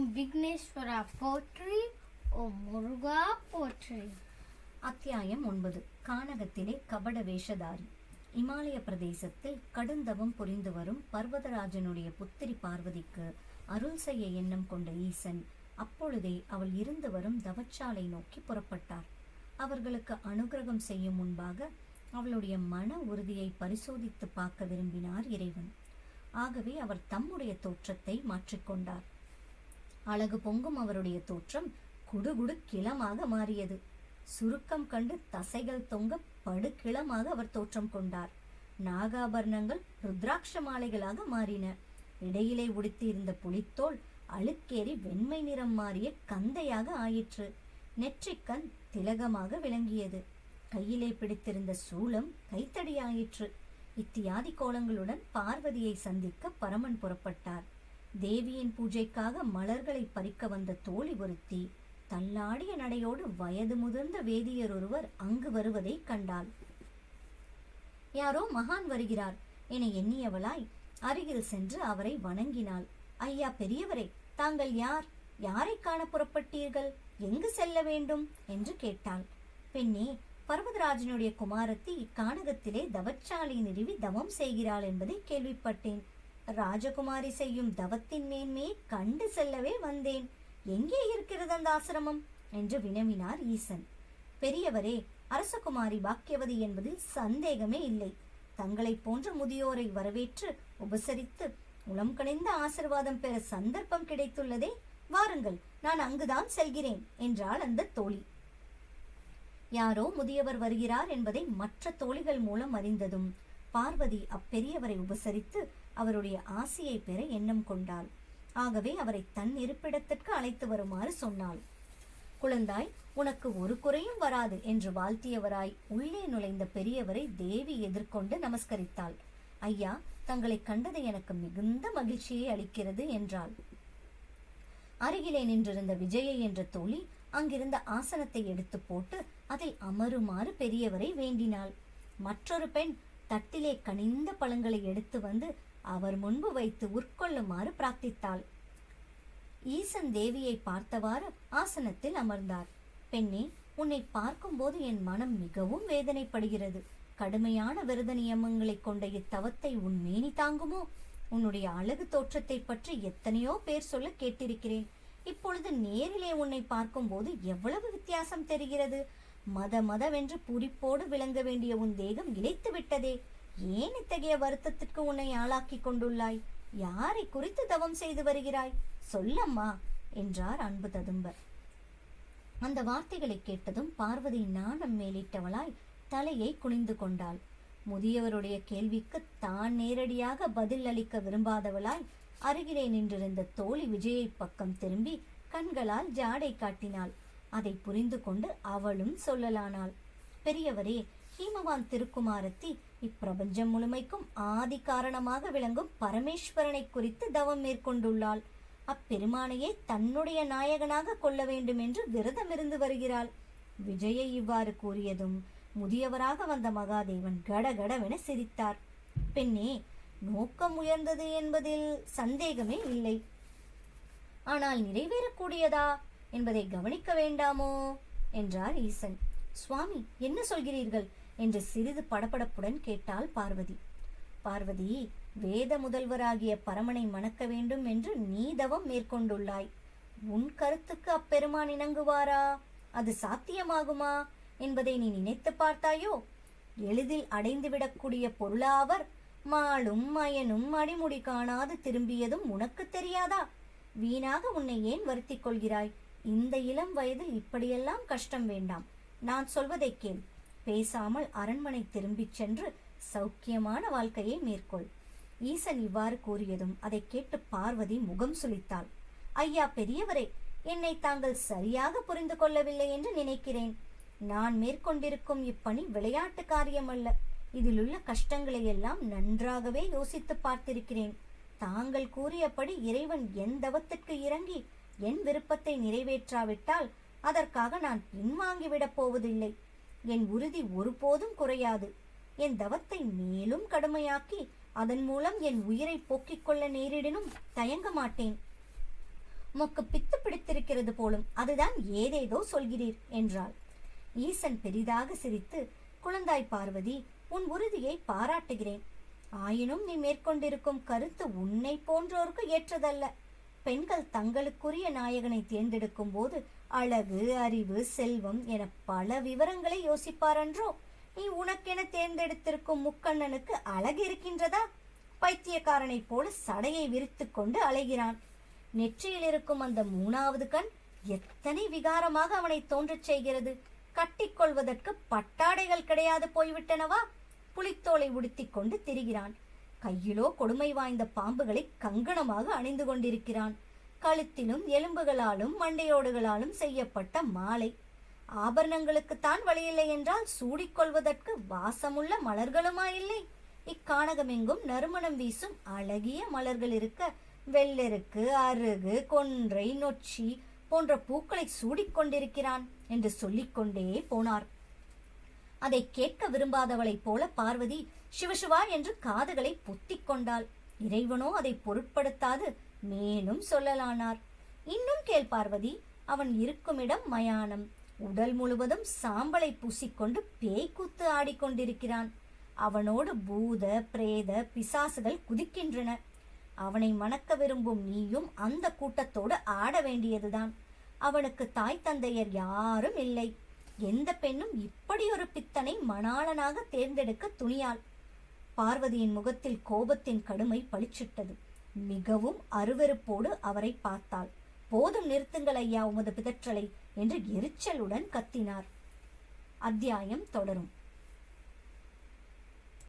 ஓம் விக்னேஸ்வரா போற்றி ஓம் முருகா போற்றி அத்தியாயம் ஒன்பது. கானகத்திலே கபட வேஷதாரி. இமாலய பிரதேசத்தில் கடுந்தவம் புரிந்து வரும் பர்வதராஜனுடைய புத்திரி பார்வதிக்கு அருள் செய்ய எண்ணம் கொண்ட ஈசன் அப்பொழுதே அவள் இருந்து வரும் தவச்சாலை நோக்கி புறப்பட்டார். அவர்களுக்கு அனுகிரகம் செய்யும் முன்பாக அவளுடைய மன உறுதியை பரிசோதித்து பார்க்க விரும்பினார் இறைவன். ஆகவே அவர் தம்முடைய தோற்றத்தை மாற்றிக்கொண்டார் அழகு பொங்கும் அவருடைய தோற்றம் குடுகுடு கிளமாக மாறியது. சுருக்கம் கண்டு தசைகள் தொங்க படுகிளமாக அவர் தோற்றம் கொண்டார். நாகாபரணங்கள் ருத்ராட்ச மாலைகளாக மாறின. இடையிலே உடுத்தியிருந்த புலித்தோல் அழுக்கேறி வெண்மை நிறம் மாறிய கந்தையாக ஆயிற்று. நெற்றிக்கண் திலகமாக விளங்கியது. கையிலே பிடித்திருந்த சூலம் கைத்தடியாயிற்று. இத்தியாதி கோலங்களுடன் பார்வதியை சந்திக்க பரமன் புறப்பட்டார். தேவியின் பூஜைக்காக மலர்களை பறிக்க வந்த தோழி ஒருத்தி தள்ளாடிய நடையோடு வயது முதிர்ந்த வேதியர் ஒருவர் அங்கு வருவதை கண்டாள். யாரோ மகான் வருகிறார் என எண்ணியவளாய் அருகில் சென்று அவரை வணங்கினாள். ஐயா பெரியவரே தாங்கள் யார்? யாரை காண புறப்பட்டீர்கள்? எங்கு செல்ல வேண்டும்? என்று கேட்டாள். பெண்ணே பர்வதராஜனுடைய குமாரத்தி இக்கானகத்திலே தவச்சாலை நிறுவி தவம் செய்கிறாள் என்பதை கேள்விப்பட்டேன். ராஜகுமாரி செய்யும் தவத்தின் மேன்மையை கண்டு செல்லவே வந்தேன். எங்கே இருக்கிறது அந்த ஆசிரமம்? என்று வினவினார் ஈசன். பெரியவரே அரசகுமாரி பாக்கியவதி என்பதில் சந்தேகமே இல்லை. தங்களைப் போன்ற முதியோரை வரவேற்று உபசரித்து உளம் கணிந்த ஆசிர்வாதம் பெற சந்தர்ப்பம் கிடைத்துள்ளதே வாருங்கள் நான் அங்குதான் செல்கிறேன் என்றாள் அந்த தோழி. யாரோ முதியவர் வருகிறார் என்பதை மற்ற தோழிகள் மூலம் அறிந்ததும் பார்வதி அப்பெரியவரை உபசரித்து அவருடைய ஆசையை பெற எண்ணம் கொண்டாள். ஆகவே அவரை தன் இருப்பிடத்திற்கு அழைத்து வருமாறு சொன்னாள். குழந்தாய் உனக்கு ஒரு குறையும் வராது என்று வாழ்த்தியவராய் உள்ளே நுழைந்த பெரியவரை தேவி எதிர்கொண்டு நமஸ்கரித்தாள். ஐயா தங்களை கண்டது எனக்கு மிகுந்த மகிழ்ச்சியை அளிக்கிறது என்றாள். அருகிலே நின்றிருந்த விஜயை என்ற தோழி அங்கிருந்த ஆசனத்தை எடுத்து போட்டு அதில் அமருமாறு பெரியவரை வேண்டினாள். மற்றொரு பெண் தட்டிலே கனிந்த பழங்களை எடுத்து வந்து அவர் முன்பு வைத்து உட்கொள்ளுமாறு பிரார்த்தித்தாள். ஈசன் தேவியை பார்த்தவாறு ஆசனத்தில் அமர்ந்தார். பெண்ணே உன்னை பார்க்கும்போது என் மனம் மிகவும் வேதனைப்படுகிறது. கடுமையான விரத நியமங்களை கொண்ட இத்தவத்தை உன் மேனி தாங்குமோ? உன்னுடைய அழகு தோற்றத்தை பற்றி எத்தனையோ பேர் சொல்ல கேட்டிருக்கிறேன். இப்பொழுது நேரிலே உன்னை பார்க்கும்போது எவ்வளவு வித்தியாசம் தெரிகிறது? மத மதவென்று பூரிப்போடு விளங்க வேண்டிய உன் தேகம் இழைத்து விட்டதே ஏன் இத்தகைய வருத்தத்திற்கு உன்னை ஆளாக்கி கொண்டுள்ளாய்? யாரை குறித்து தவம் செய்து வருகிறாய்? சொல்லம்மா என்றார் அன்பு ததும்ப அந்த வார்த்தைகளை கேட்டதும் பார்வதி நாணம் மேலிட்டவளாய் தலையை குனிந்து கொண்டாள். முதியவருடைய கேள்விக்கு தான் நேரடியாக பதில் அளிக்க விரும்பாதவளாய் அருகிலே நின்றிருந்த தோழி விஜயை பக்கம் திரும்பி கண்களால் ஜாடை காட்டினாள். அதை புரிந்து கொண்டு அவளும் சொல்லலானாள். பெரியவரே ஹீமவான் திருக்குமாரத்தி இப்பிரபஞ்சம் முழுமைக்கும் ஆதி காரணமாக விளங்கும் பரமேஸ்வரனை குறித்து தவம் மேற்கொண்டுள்ளாள். அப்பெருமானையே தன்னுடைய நாயகனாக கொள்ள வேண்டும் என்று விரதமிருந்து வருகிறாள். விஜயை இவ்வாறு கூறியதும் முதியவராக வந்த மகாதேவன் கடகடவென சிரித்தார். பெண்ணே நோக்கம் உயர்ந்தது என்பதில் சந்தேகமே இல்லை. ஆனால் நிறைவேறக்கூடியதா? என்பதை கவனிக்க வேண்டாமோ? என்றார் ஈசன். சுவாமி என்ன சொல்கிறீர்கள்? என்று சிறிது படபடப்புடன் கேட்டாள் பார்வதி. பார்வதி வேத முதல்வராகிய பரமனை மணக்க வேண்டும் என்று நீ தவம் மேற்கொண்டுள்ளாய். உன் கருத்துக்கு அப்பெருமான் இணங்குவாரா? அது சாத்தியமாகுமா? என்பதை நீ நினைத்து பார்த்தாயோ? எளிதில் அடைந்துவிடக்கூடிய பொருளாவர் மாளும் மயனும் அடிமுடி காணாது திரும்பியதும் உனக்கு தெரியாதா? வீணாக உன்னை ஏன் வருத்திக் கொள்கிறாய்? இந்த இளம் வயதில் இப்படியெல்லாம் கஷ்டம் வேண்டாம். நான் சொல்வதை கேள். பேசாமல் அரண்மனை திரும்பிச் சென்று சௌக்கியமான வாழ்க்கையை மேற்கொள். ஈசன் இவ்வாறு கூறியதும் அதை கேட்டு பார்வதி முகம் சுளித்தாள். ஐயா பெரியவரே என்னை தாங்கள் சரியாக புரிந்து கொள்ளவில்லை என்று நினைக்கிறேன். நான் மேற்கொண்டிருக்கும் இப்பணி விளையாட்டு காரியமல்ல இதிலுள்ள கஷ்டங்களை எல்லாம் நன்றாகவே யோசித்து பார்த்திருக்கிறேன். தாங்கள் கூறியபடி இறைவன் என் தவத்திற்கு இறங்கி என் விருப்பத்தை நிறைவேற்றாவிட்டால் அதற்காக நான் பின்வாங்கிவிடப் போவதில்லை. என் உறுதி ஒருபோதும் குறையாது. என் தவத்தை மேலும் கடுமையாக்கி அதன் மூலம் என் உயிரை போக்கிக் கொள்ள நேரிடினும் தயங்க மாட்டேன். உமக்கு பித்து பிடித்திருக்கிறது போலும் அதுதான் ஏதேதோ சொல்கிறீர் என்றாள். ஈசன் பெரிதாக சிரித்து குழந்தாய் பார்வதி உன் உறுதியை பாராட்டுகிறேன். ஆயினும் நீ மேற்கொண்டிருக்கும் கருத்து உன்னை போன்றோருக்கு ஏற்றதல்ல. பெண்கள் தங்களுக்குரிய நாயகனை தேர்ந்தெடுக்கும் போது அழகு அறிவு செல்வம் என பல விவரங்களை யோசிப்பாரன்றோ? நீ உனக்கென தேர்ந்தெடுத்திருக்கும் முக்கண்ணனுக்கு அழகு இருக்கின்றதா? பைத்தியக்காரனைப் போல சடையை விரித்து கொண்டு அலைகிறான். நெற்றியில் இருக்கும் அந்த மூணாவது கண் எத்தனை விகாரமாக அவனை தோன்றச் செய்கிறது? கட்டிக்கொள்வதற்கு பட்டாடைகள் கிடையாது போய்விட்டனவா? புலித்தோலை உடுத்திக் கொண்டு திரிகிறான். கையிலோ கொடுமை வாய்ந்த பாம்புகளை கங்கணமாக அணிந்து கொண்டிருக்கிறான். கழுத்திலும் எலும்புகளாலும் மண்டையோடுகளாலும் செய்யப்பட்ட மாலை. ஆபரணங்களுக்குத்தான் வழியில்லை என்றால் சூடிக்கொள்வதற்கு வாசமுள்ள மலர்களுமா இல்லை? இக்கானகமெங்கும் நறுமணம் வீசும் அழகிய மலர்கள் இருக்க வெள்ளெருக்கு அருகு கொன்றை நொச்சி போன்ற பூக்களை சூடிக்கொண்டிருக்கிறான் என்று சொல்லிக்கொண்டே போனார். அதை கேட்க விரும்பாதவளைப் போல பார்வதி சிவசிவா என்று காதுகளை பொத்திக் கொண்டாள். இறைவனோ அதை பொருட்படுத்தாது மேலும் சொல்லலானார். இன்னும் கேள் பார்வதி அவன் இருக்குமிடம் மயானம். உடல் முழுவதும் சாம்பலை பூசிக்கொண்டு பேய்க்கூத்து ஆடிக்கொண்டிருக்கிறான். அவனோடு பூத பிரேத பிசாசுகள் குதிக்கின்றன. அவனை மணக்க விரும்பும் நீயும் அந்த கூட்டத்தோடு ஆட வேண்டியதுதான். அவனுக்கு தாய் தந்தையர் யாரும் இல்லை. எந்த பெண்ணும் இப்படி ஒரு பித்தனை மணாளனாக தேர்ந்தெடுக்க துணியாள். பார்வதியின் முகத்தில் கோபத்தின் கடுமை பளிச்சிட்டது. மிகவும் அருவருப்போடு அவரை பார்த்தாள். போதும் நிறுத்துங்கள் ஐயா உமது பிதற்றலை என்று எரிச்சலுடன் கத்தினார். அத்தியாயம் தொடரும்.